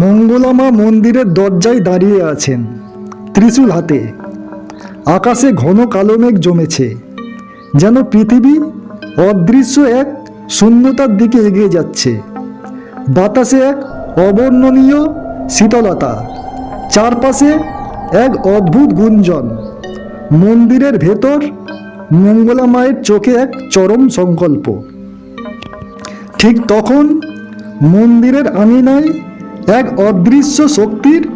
মঙ্গলামা মন্দিরের দরজায় দাঁড়িয়ে আছেন, ত্রিশূল হাতে। আকাশে ঘন কালো মেঘ জমেছে, যেন পৃথিবী অদৃশ্য এক শূন্যতার দিকে এগিয়ে যাচ্ছে। বাতাসে এক অবর্ণনীয় শীতলতা, চারপাশে এক অদ্ভুত গুঞ্জন। মন্দিরের ভেতর মঙ্গলা মায়ের চোখে এক চরম সংকল্প। ঠিক তখন মন্দিরের আঙিনায় এক অদৃশ্য শক্তির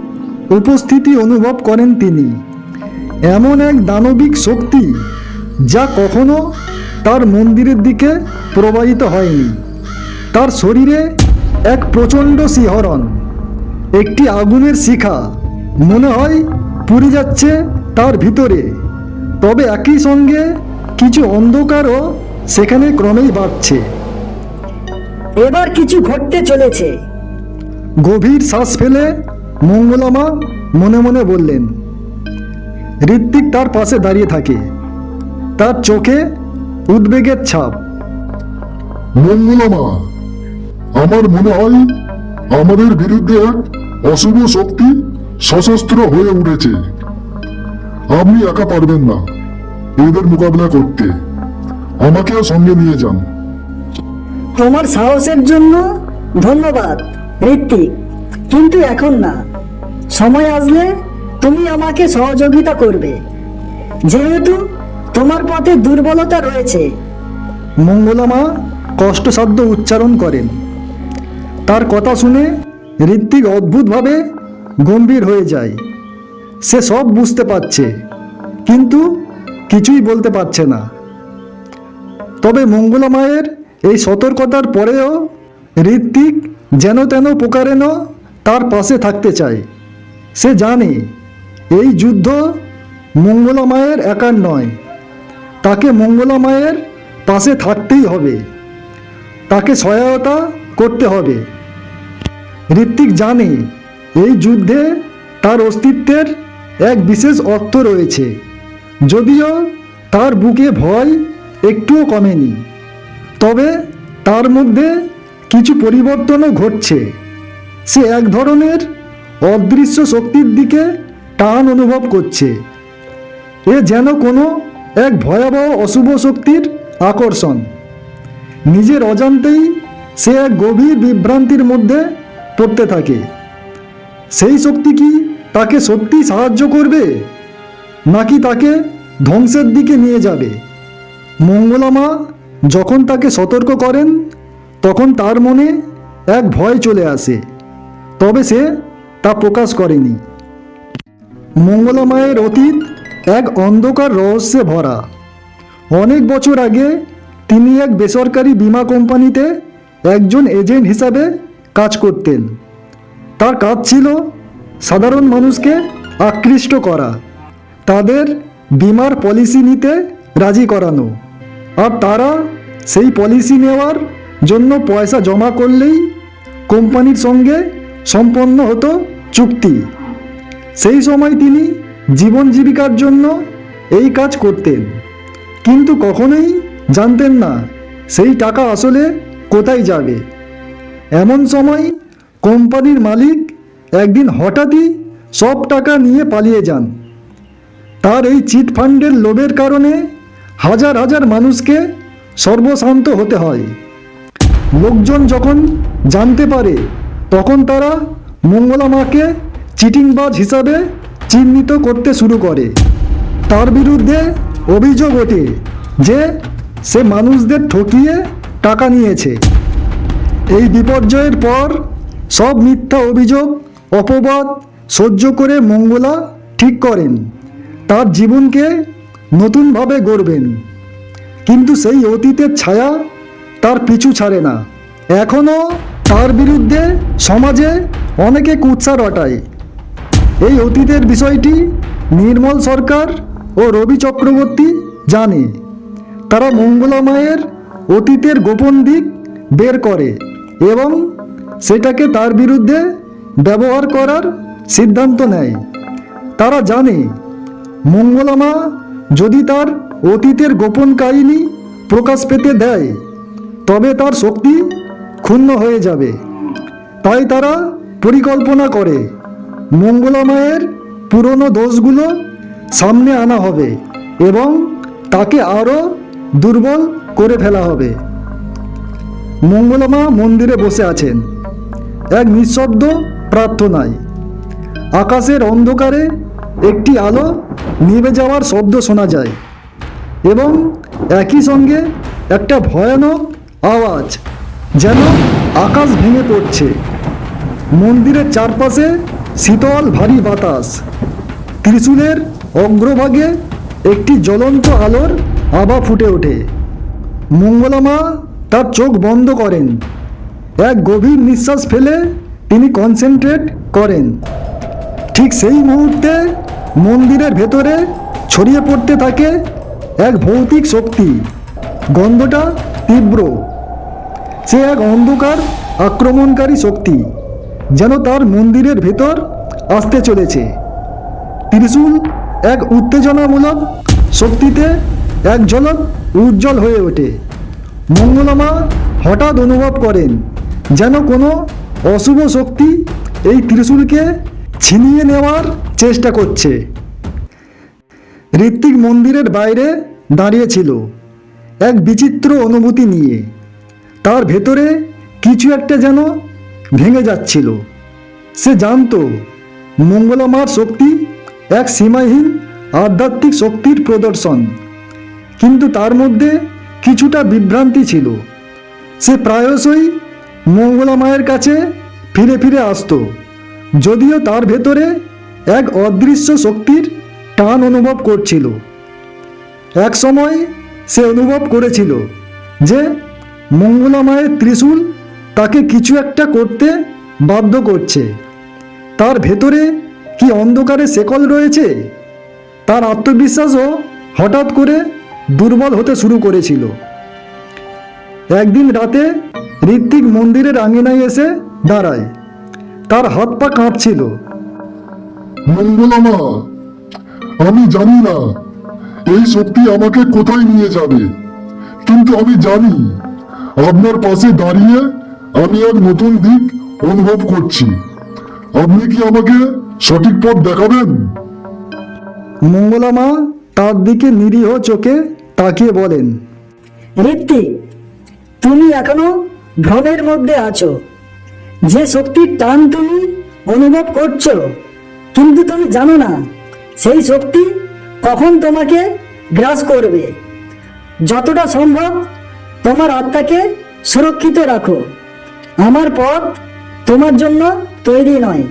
উপস্থিতি অনুভব করেন তিনি। এমন এক দানবিক শক্তি যা কখনো তার মন্দিরের দিকে প্রবাহিত হয়নি। তার শরীরে এক প্রচণ্ড শিহরণ, একটি আগুনের শিখা মনে হয় পুড়ে যাচ্ছে তার ভিতরে। তবে একই সঙ্গে কিছু অন্ধকারও সেখানে ক্রমেই বাড়ছে। এবার কিছু ঘটতে চলেছে। গভীর শ্বাস ফেলে মঙ্গলামা মনে মনে বললেন ঋত্বিক তার পাশে দাঁড়িয়ে থাকে। তার চোখে উদ্বেগের ছাপ। মঙ্গলমা আমার মনে হয় আমাদের বিরুদ্ধে এক অশুভ শক্তি সশস্ত্র হয়ে উঠেছে। আপনি একা পারবেন না এদের মোকাবিলা করতে। আমাকেও সঙ্গে নিয়ে যান। তোমার সাহসের জন্য ধন্যবাদ। ঋত্বিক কিন্তু এখন না। সময় আসলে তুমি আমাকে সহযোগিতা করবে। যেহেতু তোমার পথে দুর্বলতা রয়েছে। মঙ্গলামা কষ্টসাধ্য উচ্চারণ করেন। তার কথা শুনে ঋত্বিক অদ্ভুতভাবে গম্ভীর হয়ে যায়। সে সব বুঝতে পারছে, কিন্তু কিছুই বলতে পারছে না। তবে মঙ্গলা মায়ের এই সতর্কতার পরেও ঋত্বিক যেন তেন প্রকারেণ তার পাশে থাকতে চায়। সে জানে, এই যুদ্ধ মঙ্গলা মায়ের একার নয়। তাকে মঙ্গলা মায়ের পাশে থাকতেই হবে। তাকে সহায়তা করতে হবে। ঋত্বিক জানে, এই যুদ্ধে তার অস্তিত্বের এক বিশেষ অর্থ রয়েছে। যদিও তার বুকে ভয় একটুও কমেনি। তবে তার মধ্যে কিছু পরিবর্তনও ঘটছে। সে এক ধরনের অদৃশ্য শক্তির দিকে টান অনুভব করছে। এ যেন কোনো এক ভয়াবহ অশুভ শক্তির আকর্ষণ। নিজের অজান্তেই সে এক গভীর বিভ্রান্তির মধ্যে পড়তে থাকে। সেই শক্তি কি তাকে সত্যি সাহায্য করবে? নাকি তাকে ধ্বংসের দিকে নিয়ে যাবে? মঙ্গলামা যখন তাকে সতর্ক করেন তখন তার মনে এক ভয় চলে আসে, তবে সে তা প্রকাশ করেনি। মঙ্গলা মায়ের অতীত এক অন্ধকার রহস্যে ভরা। অনেক বছর আগে তিনি এক বেসরকারি বীমা কোম্পানিতে একজন এজেন্ট হিসাবে কাজ করতেন। তার কাজ ছিল সাধারণ মানুষকে আকৃষ্ট করা, তাদের বীমার পলিসি নিতে রাজি করানো, আর তারা সেই পলিসি নেওয়ার জন্য পয়সা জমা করলেই কোম্পানির সঙ্গে সম্পন্ন হতো চুক্তি। সেই সময় তিনি জীবন জীবিকার জন্য এই কাজ করতেন। কিন্তু কখনোই জানতেন না সেই টাকা আসলে কোথায় যাবে। এমন সময় কোম্পানির মালিক একদিন হঠাৎই সব টাকা নিয়ে পালিয়ে যান। তার এই চিট ফান্ডের লোভের কারণে হাজার হাজার মানুষকে সর্বশান্ত হতে হয়। লোকজন যখন জানতে পারে, তখন তারা মঙ্গলা মাকে চিটিংবাজ হিসাবে চিহ্নিত করতে শুরু করে। তার বিরুদ্ধে অভিযোগ ওঠে যে সে মানুষদের ঠকিয়ে টাকা নিয়েছে। এই বিপর্যয়ের পর সব মিথ্যা অভিযোগ, অপবাদ সহ্য করে মঙ্গলা ঠিক করেন। তার জীবনকে নতুনভাবে গড়বেন। কিন্তু সেই অতীতের ছায়া তার পিছু ছাড়ে না। এখনও তার বিরুদ্ধে সমাজে অনেকে কুৎসা রটায়। এই অতীতের বিষয়টি নির্মল সরকার ও রবি চক্রবর্তী জানে। তারা মঙ্গলা মায়ের অতীতের গোপন দিক বের করে এবং সেটাকে তার বিরুদ্ধে ব্যবহার করার সিদ্ধান্ত নেয়। তারা জানে মঙ্গলামা যদি তার অতীতের গোপন কাহিনী প্রকাশ পেতে দেয় তবে তার শক্তি ক্ষুণ্ণ হয়ে যাবে। তাই তারা পরিকল্পনা করে, মঙ্গলামায়ের পুরনো দোষগুলো সামনে আনা হবে এবং তাকে আরও দুর্বল করে ফেলা হবে। মঙ্গলামা মন্দিরে বসে আছেন। এক নিঃশব্দ প্রার্থনায় আকাশের অন্ধকারে একটি আলো নিভে যাওয়ার শব্দ শোনা যায় এবং একই সঙ্গে একটা ভয়ানক আওয়াজ, যেন আকাশ ভেঙে পড়ছে। মন্দিরের চারপাশে শীতল ভারী বাতাস। ত্রিশূলের অগ্রভাগে একটি জ্বলন্ত আলোর আভা ফুটে ওঠে। মঙ্গলামা তার চোখ বন্ধ করেন। এক গভীর নিঃশ্বাস ফেলে তিনি কনসেন্ট্রেট করেন। ঠিক সেই মুহূর্তে মন্দিরের ভেতরে ছড়িয়ে পড়তে থাকে এক ভৌতিক শক্তি। গন্ধটা তীব্র। সে এক অন্ধকার, আক্রমণকারী শক্তি যেন তার মন্দিরের ভেতর আসতে চলেছে। ত্রিশূল এক উত্তেজনামূলক শক্তিতে এক ঝলক উজ্জ্বল হয়ে ওঠে। মঙ্গলামা হঠাৎ অনুভব করেন যেন কোনো অশুভ শক্তি এই ত্রিশূলকে ছিনিয়ে নেওয়ার চেষ্টা করছে। ঋত্বিক মন্দিরের বাইরে দাঁড়িয়েছিল এক বিচিত্র অনুভূতি নিয়ে। তার ভেতরে কিছু একটা যেন ভেঙে যাচ্ছিল। সে জানতো, মঙ্গলামার শক্তি এক সীমাহীন আধ্যাত্মিক শক্তির প্রদর্শন। কিন্তু তার মধ্যে কিছুটা বিভ্রান্তি ছিল। সে প্রায়শই মঙ্গলা মায়ের কাছে ফিরে ফিরে আসতো, যদিও তার ভেতরে এক অদৃশ্য শক্তির টান অনুভব করছিল। এক সময় সে অনুভব করেছিল যে মঙ্গলা মায়ের ত্রিশূল তাকে কিছু একটা করতে বাধ্য করছে। তার ভেতরে কি অন্ধকারে শেকল রয়েছে? তার আত্মবিশ্বাসও হঠাৎ করে দুর্বল হতে শুরু করেছিল। একদিন রাতে ঋত্বিক মন্দিরের আঙিনায় এসে দাঁড়ায়। তার হাত পা কাঁপছিল। মঙ্গলামা আমি জানি না এই শক্তি আমাকে কোথায় নিয়ে যাবে? কিন্তু আমি জানি আপনার পাশে দাঁড়িয়ে আমি এক নতুন দিক অনুভব করছি। আপনি কি আমাকে সঠিক পথ দেখাবেন? মঙ্গলামা তার দিকে নিরীহ চোখে তাকিয়ে বলেন ঋত্বিক তুমি এখনও ভ্রমের মধ্যে আছো। যে শক্তির টান তুমি অনুভব করছ কিন্তু তুমি জানো না সেই শক্তি কখন তোমাকে গ্রাস করবে? যতটা সম্ভব তোমার আত্মাকে সুরক্ষিত রাখো। আমার পথ তোমার জন্য তৈরি নয়।